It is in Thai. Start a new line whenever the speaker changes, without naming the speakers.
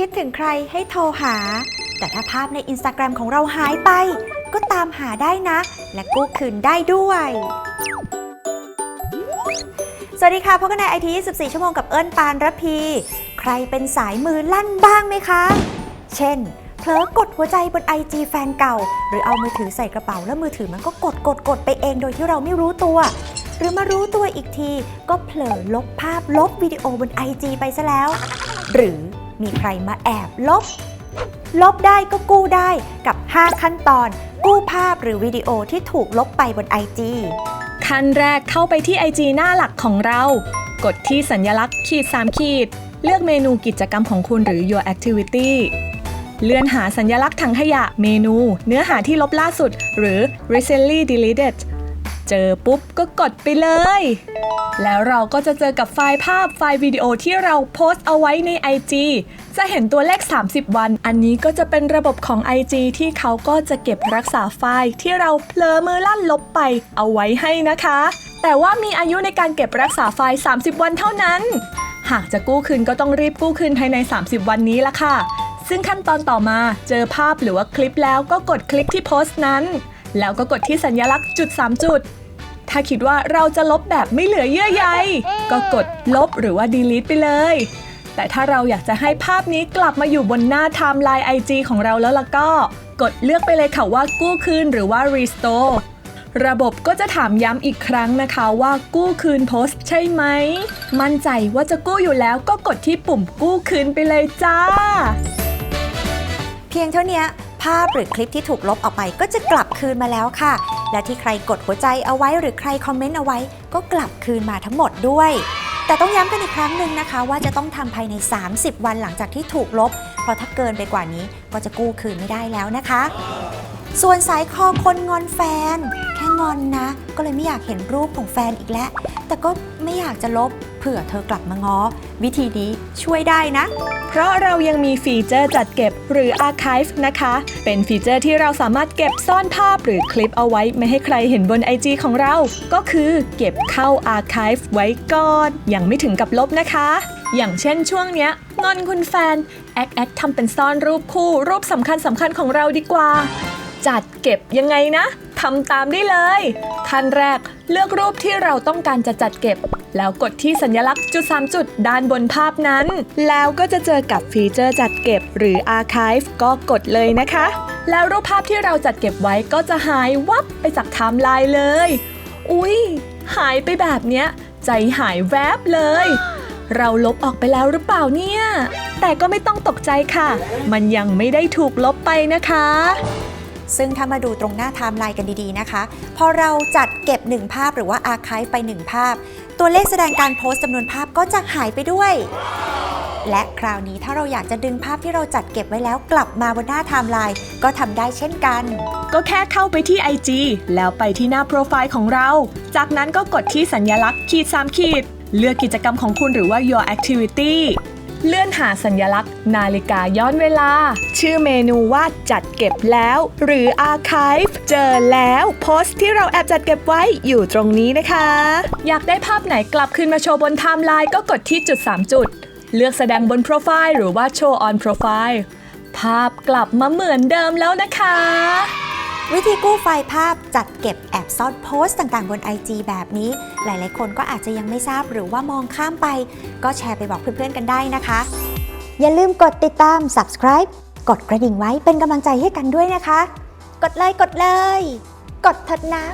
คิดถึงใครให้โทรหา แต่ถ้าภาพในอินสตาแกรมของเราหายไป ก็ตามหาได้นะ และกู้คืนได้ด้วย สวัสดีค่ะพบกันในไอที24 ชั่วโมงกับเอิญปานระพี ใครเป็นสายมือลั่นบ้างไหมคะ เช่นเผลอกดหัวใจบน IG แฟนเก่า หรือเอามือถือใส่กระเป๋าแล้วมือถือมันก็กดกดกดไปเองโดยที่เราไม่รู้ตัว หรือมารู้ตัวอีกทีก็เผลอลบภาพลบวิดีโอบน IG ไปซะแล้ว หรือ มีใครมาแอบลบ ลบได้ก็กู้ได้กับ 5 ขั้นตอน กู้ภาพหรือวิดีโอที่ถูกลบไปบน IG
ขั้นแรกเข้าไปที่ IG หน้าหลักของเรา กดที่สัญลักษณ์ขีด3ขีด เลือกเมนูกิจกรรมของคุณหรือ your activity เลื่อนหาสัญลักษณ์ถังขยะเมนู เนื้อหาที่ลบล่าสุด หรือ recently deleted เจอปุ๊บก็กดไปเลย แล้วเราก็จะเจอกับไฟล์ภาพไฟล์วิดีโอที่เราโพสต์เอาไว้ใน IG จะเห็นตัวเลข 30 วัน อันนี้ก็จะเป็นระบบของ IG ที่เขาก็จะเก็บรักษาไฟล์ที่เราเผลอมือลั่นลบไปเอาไว้ให้นะคะ แต่ว่ามีอายุในการเก็บรักษาไฟล์ 30 วันเท่านั้น หากจะกู้คืนก็ต้องรีบกู้คืนภายใน 30 วันนี้ละค่ะ ซึ่งขั้นตอนต่อมาเจอภาพหรือว่าคลิปแล้วก็กดคลิกที่โพสต์นั้น แล้วก็กดที่สัญลักษณ์จุด 3 จุด ถ้าคิดว่าเราจะลบแบบไม่เหลือเยื่อใย ก็กดลบหรือว่า delete ไปเลย แต่ถ้าเราอยากจะให้ภาพนี้กลับมาอยู่บนหน้าไทม์ไลน์ IG ของเราแล้วล่ะก็ กดเลือกไปเลยค่ะว่ากู้คืนหรือว่า restore ระบบก็จะถามย้ำอีกครั้งนะคะว่ากู้คืนโพสต์ใช่ไหม มั่นใจว่าจะกู้อยู่แล้วก็กดที่ปุ่มกู้คืนไปเลยจ้า
เพียงเท่านี้ภาพหรือคลิปที่ถูกลบออกไปก็จะกลับคืนมาแล้วค่ะ และที่ใครกดหัวใจเอาไว้หรือใครคอมเมนต์เอาไว้ ก็กลับคืนมาทั้งหมดด้วย แต่ต้องย้ำกันอีกครั้งหนึ่งนะคะ ว่าจะต้องทำภายใน 30 วันหลังจากที่ถูกลบ เพราะถ้าเกินไปกว่านี้ก็จะกู้คืนไม่ได้แล้วนะคะ ส่วนสายคอคนงอนแฟน แค่งอนนะ ก็เลยไม่อยากเห็นรูปของแฟนอีกแล้ว แต่ก็ไม่อยากจะลบ เผื่อเธอกลับมาง้อ วิธีนี้ช่วยได้นะ
เพราะเรายังมีฟีเจอร์จัดเก็บหรือ Archive นะคะ เป็นฟีเจอร์ที่เราสามารถเก็บซ่อนภาพหรือคลิปเอาไว้ไม่ให้ใครเห็นบน IG ของเรา ก็คือเก็บเข้า Archive ไว้ก่อน ยังไม่ถึงกับลบนะคะ อย่างเช่นช่วงเนี้ยงอนคุณแฟน แอคแอคทำเป็นซ่อนรูปคู่รูปสำคัญสำคัญของเราดีกว่า จัดเก็บยังไงนะทำตามได้เลยขั้นแรกเลือกรูปที่เราต้องการจะจัดเก็บ แล้วกดที่สัญลักษณ์จุด 3 จุดด้านบนภาพนั้น แล้วก็จะเจอกับฟีเจอร์จัดเก็บหรือ Archive ก็กดเลยนะคะ แล้วรูปภาพที่เราจัดเก็บไว้ก็จะหายวับไปจากไทม์ไลน์เลย อุ๊ย หายไปแบบเนี้ย ใจหายแวบเลย เราลบออกไปแล้วหรือเปล่าเนี่ย แต่ก็ไม่ต้องตกใจค่ะ มันยังไม่ได้ถูกลบไปนะคะ
ซึ่งถ้ามาดูตรงหน้าไทม์ไลน์กันดีๆนะคะ พอเราจัดเก็บ 1 ภาพหรือว่าอาร์ค v e ไป 1 ภาพ ตัวเลขแสดงการโพสต์จำนวนภาพก็จะหายไปด้วย และคราวนี้ถ้าเราอยากจะดึงภาพที่เราจัดเก็บไว้แล้วกลับมาบนหน้าไทม์ไลน์ก็ทำได้เช่นกัน
ก็แค่เข้าไปที่ IG แล้วไปที่หน้าโปรไฟล์ของเรา จากนั้นก็กดที่สัญลักษณ์ขีด3ขีดเลือกกิจกรรมของคุณหรือว่า your activity เลื่อนหาสัญลักษณ์ นาฬิกาย้อนเวลา ชื่อเมนูว่าจัดเก็บแล้ว หรือ archive เจอแล้วโพสต์ที่เราแอบจัดเก็บไว้อยู่ตรงนี้นะคะ อยากได้ภาพไหนกลับคืนมาโชว์บนไทม์ไลน์ก็กดที่จุด 3 จุด เลือกแสดงบนโปรไฟล์หรือว่า show on profile ภาพกลับมาเหมือนเดิมแล้วนะคะ
วิธีกู้ไฟล์ภาพจัดเก็บแอบซ่อนโพสต์ต่างๆ บน IG แบบนี้ หลายๆ คนก็อาจจะยังไม่ทราบหรือว่ามองข้ามไป ก็แชร์ไปบอกเพื่อนๆกันได้นะคะ อย่าลืมกดติดตาม subscribe กดกระดิ่งไว้เป็นกำลังใจให้กันด้วยนะคะ กดเลยกดเลย กดเถิดนะ